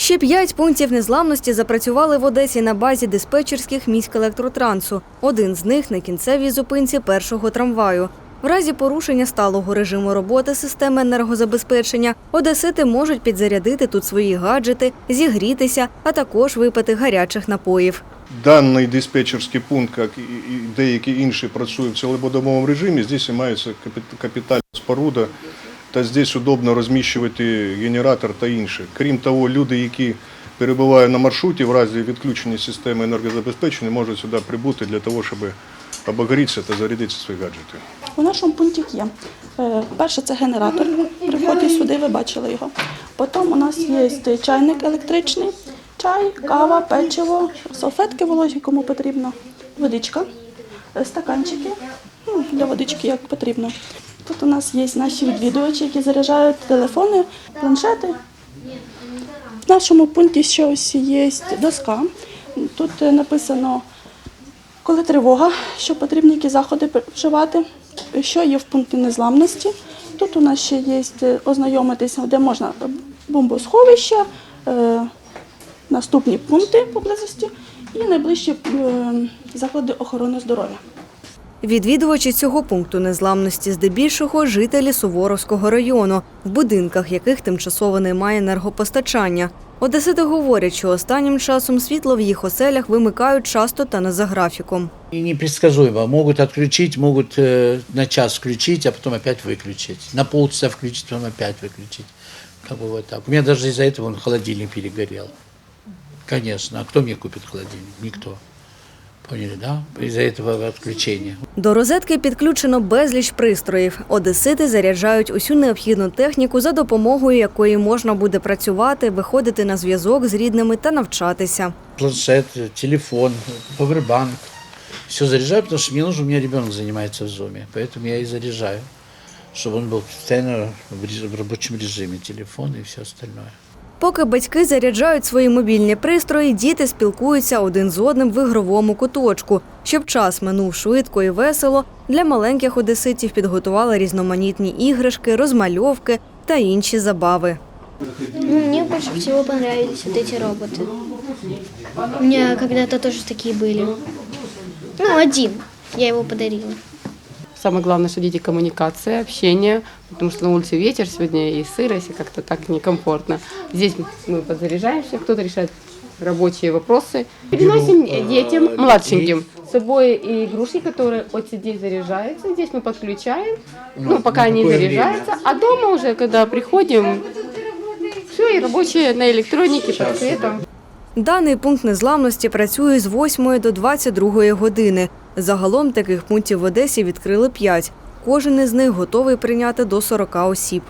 Ще п'ять пунктів незламності запрацювали в Одесі на базі диспетчерських міськ електротрансу. Один з них на кінцевій зупинці першого трамваю. В разі порушення сталого режиму роботи системи енергозабезпечення одесити можуть підзарядити тут свої гаджети, зігрітися, а також випити гарячих напоїв. Даний диспетчерський пункт, як і деякі інші, працює в цілодобовому режимі. Здесь мається капітальна споруда, та здесь удобно розміщувати генератор та інше. Крім того, люди, які перебувають на маршруті в разі відключення системи енергозабезпечення, можуть сюди прибути для того, щоб обогрітися та зарядити свої гаджети. У нашому пункті є. е, Перше це генератор. При вході сюди ви бачили його. Потім у нас є чайник електричний, чай, кава, печиво, салфетки вологі, кому потрібно, водичка, е, стаканчики ну, для водички як потрібно. Тут у нас є наші відвідувачі, які заряджають телефони, планшети. В нашому пункті ще ось є доска. Тут е, написано коли тривога, що потрібні які заходи вживати, що є в пункті незламності. Тут у нас ще є е, ознайомитися, де можна бомбосховище, е, наступні пункти поблизості і найближчі заклади охорони здоров'я. Відвідувачі цього пункту незламності здебільшого жителі Суворовського району, в будинках яких тимчасово немає енергопостачання. Одесити говорять, що останнім часом світло в їх оселях вимикають часто та не за графіком. И непредсказуемо. Могут отключить, могут э, на час включить, а потом опять выключить. На полчаса включить, потом опять выключить. Как бы вот так. У меня даже из-за этого он холодильник перегорел. Конечно. А кто мне купит холодильник? Никто. Поняли, да? Из-за этого отключения. До розетки підключено безліч пристроїв. Одесити заряджають усю необхідну техніку, за допомогою якої можна буде працювати, виходити на зв'язок з рідними та навчатися. Планшет, телефон, павербанк. Все заряжаю, потому что мне нужно, у меня ребенок занимается в зуме. Поэтому я и заряжаю. Чтобы он был постоянно в реж- в рабочем режиме. Телефон и все остальное. Поки батьки заряджають свої мобільні пристрої, діти спілкуються один з одним в ігровому куточку. Щоб час минув швидко і весело, для маленьких одеситів підготували різноманітні іграшки, розмальовки та інші забави. Ну, мне больше всего понравились вот эти роботы. У меня когда-то тоже такие были. Ну, один. Я его подарила. Самое главное, что дети коммуникация, общение, потому что на улице ветер сегодня и сырость, и как-то так некомфортно. Здесь мы подзаряжаемся, кто-то решает рабочие вопросы. Приносим детям, младшеньким, с собой и игрушки, которые вот здесь заряжаются, здесь мы подключаем, ну, пока они заряжаются, а дома уже, когда приходим, все, и рабочие на электронике, под светом. Даний пункт незламності працює з 8 до 22 години. Загалом таких пунктів в Одесі відкрили п'ять. Кожен із них готовий прийняти до 40 осіб.